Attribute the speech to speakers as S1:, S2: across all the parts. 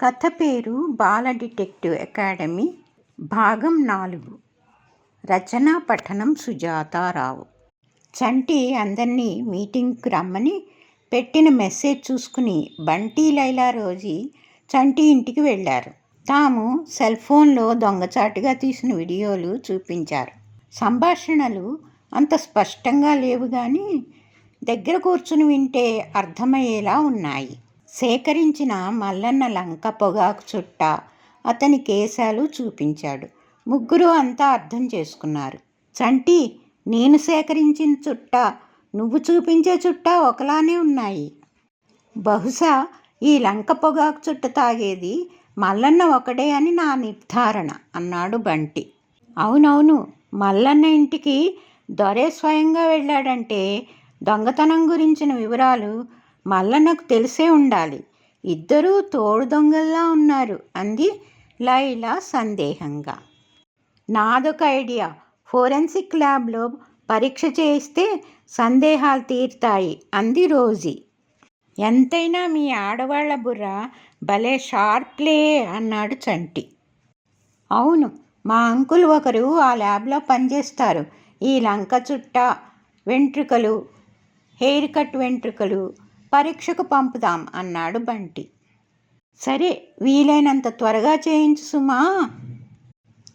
S1: కథ పేరు బాల detective academy భాగం నాలుగు. రచన పఠనం సుజాతారావు. చంటి అందరినీ మీటింగ్కి రమ్మని పెట్టిన మెసేజ్ చూసుకుని బంటి లైలా రోజీ చంటి ఇంటికి వెళ్ళారు. తాము సెల్ ఫోన్లో దొంగచాటుగా తీసిన వీడియోలు చూపించారు. సంభాషణలు అంత స్పష్టంగా లేవు కానీ దగ్గర కూర్చుని వింటే అర్థమయ్యేలా ఉన్నాయి. సేకరించిన మల్లన్న లంక పొగాకు చుట్ట అతని కేశాలు చూపించాడు. ముగ్గురు అంతా అర్థం చేసుకున్నారు. చంటి నేను సేకరించిన చుట్ట నువ్వు చూపించే చుట్ట ఒకలానే ఉన్నాయి. బహుశా ఈ లంక పొగాకు చుట్ట తాగేది మల్లన్న ఒకడే అని నా నిర్ధారణ అన్నాడు బంటి. అవునవును మల్లన్న ఇంటికి దొరే స్వయంగా వెళ్ళాడంటే దొంగతనం గురించిన వివరాలు మల్లన్నకు తెలిసే ఉండాలి. ఇద్దరూ తోడు దొంగల్లా ఉన్నారు అంది లైలా సందేహంగా. నాదొక ఐడియా. ఫోరెన్సిక్ ల్యాబ్లో పరీక్ష చేయిస్తే సందేహాలు తీరుతాయి అంది రోజీ. ఎంతైనా మీ ఆడవాళ్ళ బుర్ర భలే షార్ప్లే అన్నాడు చంటి. అవును మా అంకుల్ ఒకరు ఆ ల్యాబ్లో పనిచేస్తారు. ఈ లంక చుట్ట వెంట్రుకలు హెయిర్ కట్ వెంట్రుకలు పరీక్షకు పంపుదాం అన్నాడు బంటి. సరే వీలైనంత త్వరగా చేయించు సుమా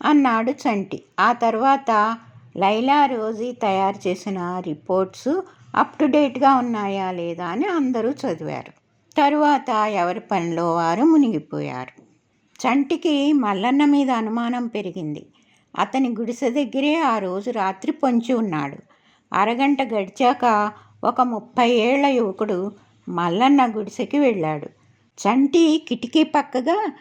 S1: అన్నాడు చంటి. ఆ తర్వాత లైలా రోజీ తయారు చేసిన రిపోర్ట్స్ అప్ టు డేట్గా ఉన్నాయా లేదా అని అందరూ చదివారు. తరువాత ఎవరి పనిలో వారు మునిగిపోయారు. చంటికి మల్లన్న మీద అనుమానం పెరిగింది. అతని గుడిసె దగ్గరే ఆ రోజు రాత్రి పొంచి ఉన్నాడు. అరగంట గడిచాక ఒక ముప్పై ఏళ్ళ యువకుడు మల్లన్న గుడిసెకి వెళ్ళాడు. చంటి కిటికీ పక్కగా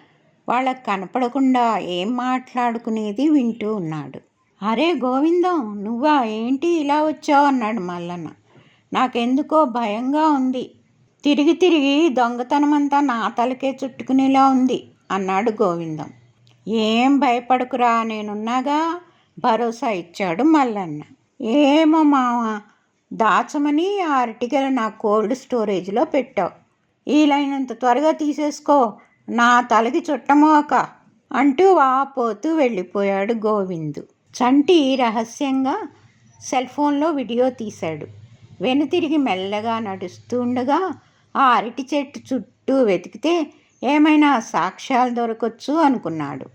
S1: వాళ్ళకు కనపడకుండా ఏం మాట్లాడుకునేది వింటూ ఉన్నాడు. అరే గోవిందం నువ్వా? ఏంటి ఇలా వచ్చావు? అన్నాడు మల్లన్న. నాకెందుకో భయంగా ఉంది. తిరిగి తిరిగి దొంగతనమంతా నా తలకే చుట్టుకునేలా ఉంది అన్నాడు గోవిందం. ఏం భయపడకురా? నేనున్నాగా? భరోసా ఇచ్చాడు మల్లన్న. ఏమో మావా? దాచమని ఆ అరటిగల నా కోల్డ్ స్టోరేజ్లో పెట్టావు. వీలైనంత త్వరగా తీసేసుకో. నా తలకి చుట్టమోక అంటూ వాపోతూ వెళ్ళిపోయాడు గోవిందు. చంటి రహస్యంగా సెల్ ఫోన్లో వీడియో తీశాడు. వెనుతిరిగి మెల్లగా నడుస్తుండగా ఆ అరటి చెట్టు చుట్టూ వెతికితే ఏమైనా సాక్ష్యాలు దొరకొచ్చు అనుకున్నాడు.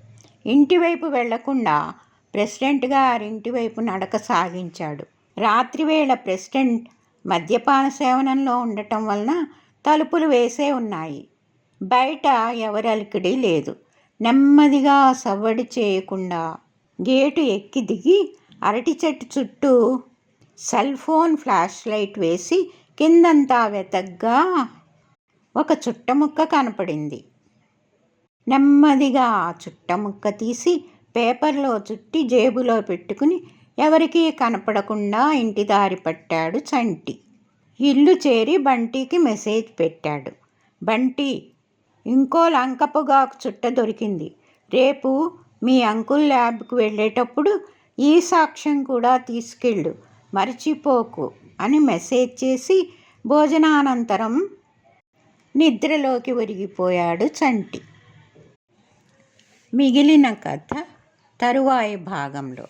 S1: ఇంటివైపు వెళ్ళకుండా ప్రెసిడెంట్ గారింటి వైపు నడక సాగించాడు. రాత్రివేళ ప్రెసిడెంట్ మద్యపాన సేవనంలో ఉండటం వలన తలుపులు వేసే ఉన్నాయి. బయట ఎవరలికిడి లేదు. నెమ్మదిగా సవ్వడి చేయకుండా గేటు ఎక్కి దిగి అరటి చెట్టు చుట్టూ సెల్ ఫోన్ ఫ్లాష్ లైట్ వేసి కిందంతా వెతగ్గా ఒక చుట్టముక్క కనపడింది. నెమ్మదిగా ఆ చుట్టముక్క తీసి పేపర్లో చుట్టి జేబులో పెట్టుకుని ఎవరికీ కనపడకుండా ఇంటి దారి పట్టాడు చంటి. ఇల్లు చేరి బంటికి మెసేజ్ పెట్టాడు. బంటి ఇంకో లంకపుగాకు చుట్ట దొరికింది. రేపు మీ అంకుల్ ల్యాబ్కు వెళ్ళేటప్పుడు ఈ సాక్ష్యం కూడా తీసుకెళ్ళు మర్చిపోకు అని మెసేజ్ చేసి భోజనానంతరం నిద్రలోకి ఒరిగిపోయాడు చంటి. మిగిలిన కథ తరువాయి భాగంలో.